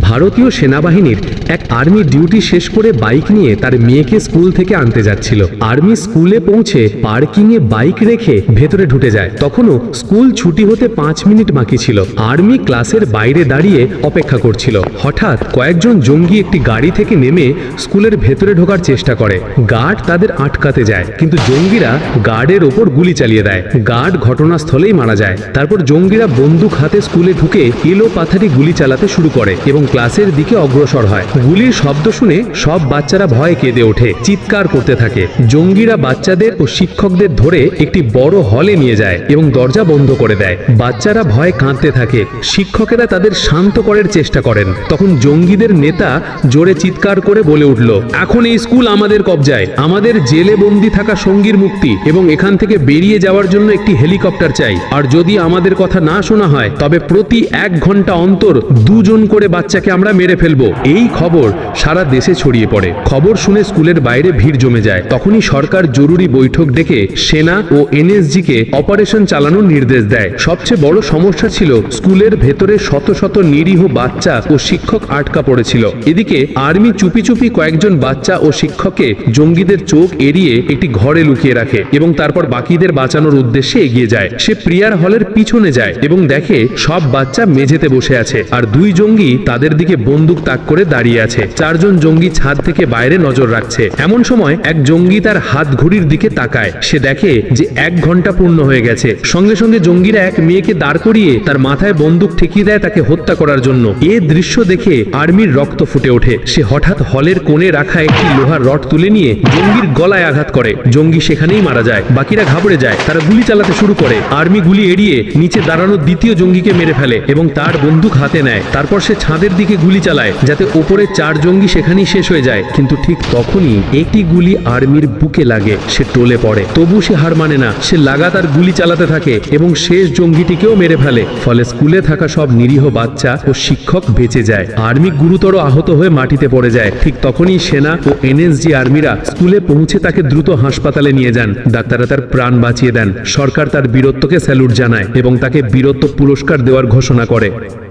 ভারতীয় সেনাবাহিনীর এক আর্মি ডিউটি শেষ করে বাইক নিয়ে তার মেয়েকে স্কুল থেকে আনতে যাচ্ছিল। আর্মি স্কুলে পৌঁছে পার্কিং এ বাইক রেখে ভেতরে ঢুকে যায়। তখনও স্কুল ছুটি হতে পাঁচ মিনিট বাকি ছিল। আর্মি ক্লাসের বাইরে দাঁড়িয়ে অপেক্ষা করছিল। হঠাৎ কয়েকজন জঙ্গি একটি গাড়ি থেকে নেমে স্কুলের ভেতরে ঢোকার চেষ্টা করে। গার্ড তাদের আটকাতে যায়, কিন্তু জঙ্গিরা গার্ডের ওপর গুলি চালিয়ে দেয়। গার্ড ঘটনাস্থলেই মারা যায়। তারপর জঙ্গিরা বন্দুক হাতে স্কুলে ঢুকে এলো পাথারি গুলি চালাতে শুরু করে এবং ক্লাসের দিকে অগ্রসর হয়। গুলির শব্দ শুনে সব বাচ্চারা ভয়ে কেঁদে ওঠে, চিৎকার করতে থাকে। জঙ্গিরা বাচ্চাদের ও শিক্ষকদের ধরে একটি বড় হলে নিয়ে যায় এবং দরজা বন্ধ করে দেয়। বাচ্চারা ভয়ে কাঁদতে থাকে। শিক্ষকেরা তাদের শান্ত করার চেষ্টা করেন। তখন জঙ্গিদের নেতা জোরে চিৎকার করে বলে উঠল, এখন এই স্কুল আমাদের কবজায়। আমাদের জেলে বন্দি থাকা সঙ্গীর মুক্তি এবং এখান থেকে বেরিয়ে যাওয়ার জন্য একটি হেলিকপ্টার চাই। আর যদি আমাদের কথা না শোনা হয়, তবে প্রতি এক ঘণ্টা অন্তর দুজন করে বাচ্চাকে আমরা মেরে ফেলব। এই খবর সারা দেশে ছড়িয়ে পড়ে। খবর শুনে স্কুলের বাইরে ভিড় জমে যায়। তখনই সরকার জরুরি বৈঠক ডেকে সেনা ও এনএসজি কে অপারেশন চালানোর নির্দেশ দেয়। সবচেয়ে বড় সমস্যা ছিল স্কুলের ভেতরে শত শত নিরীহ বাচ্চা ও শিক্ষক আটকা পড়েছিল। এদিকে আর্মি চুপি চুপি কয়েকজন বাচ্চা ও শিক্ষককে জঙ্গিদের চোখ এড়িয়ে একটি ঘরে লুকিয়ে রাখে এবং তারপর বাকিদের বাঁচানোর উদ্দেশ্যে এগিয়ে যায়। সে প্রিয়ার হলের পিছনে যায় এবং দেখে সব বাচ্চা মেঝেতে বসে আছে। আর দুই জঙ্গি তাদের দিকে বন্দুক তাক করে দাঁড়িয়ে আছে। চারজন জঙ্গি ছাদ থেকে বাইরে নজর রাখছে। এমন সময় এক জঙ্গি তার হাত ঘড়ির দিকে তাকায়। সে দেখে যে এক ঘণ্টা পূর্ণ হয়ে গেছে। সঙ্গে সঙ্গে জঙ্গিরা এক মেয়েকে দাঁড় করিয়ে তার মাথায় বন্দুক ঠেকিয়ে দেয় তাকে হত্যা করার জন্য। এ দৃশ্য দেখে আর্মির রক্ত ফুটে ওঠে। সে হঠাৎ হলের কোণে রাখা একটি লোহার রড তুলে নিয়ে জঙ্গির গলায় আঘাত করে। জঙ্গি সেখানেই মারা যায়। বাকিরা ঘাবড়ে যায়। তারা গুলি চালাতে শুরু করে। আর্মি গুলি এড়িয়ে নিচে দাঁড়ানো দ্বিতীয় জঙ্গিকে মেরে ফেলে এবং তার বন্দুক হাতে নেয়। তারপর সে ছাদের দিকে গুলি চালায়, যাতে ওপরে চার জঙ্গি সেখানেই শেষ হয়ে যায়। কিন্তু ঠিক তখনই একটি গুলি আর্মির বুকে লাগে, সে টলে পড়ে। তবু সে হার মানে না, সে লাগাতার গুলি চালাতে থাকে এবং শেষ জঙ্গিটিকেও মেরে ফেলে। ফলে স্কুলে থাকা সব নিরীহ বাচ্চা ও শিক্ষক বেঁচে যায়। আর্মি গুরুতর আহত হয়ে মাটিতে পড়ে যায়। ঠিক তখনই সেনা ও এনএসজি আর্মিরা স্কুলে পৌঁছে তাকে দ্রুত হাসপাতালে নিয়ে যান। ডাক্তাররা তার প্রাণ বাঁচিয়ে দেন। সরকার তার বীরত্বকে স্যালুট জানায় এবং তাকে বীরত্ব পুরস্কার দেওয়ার ঘোষণা করে।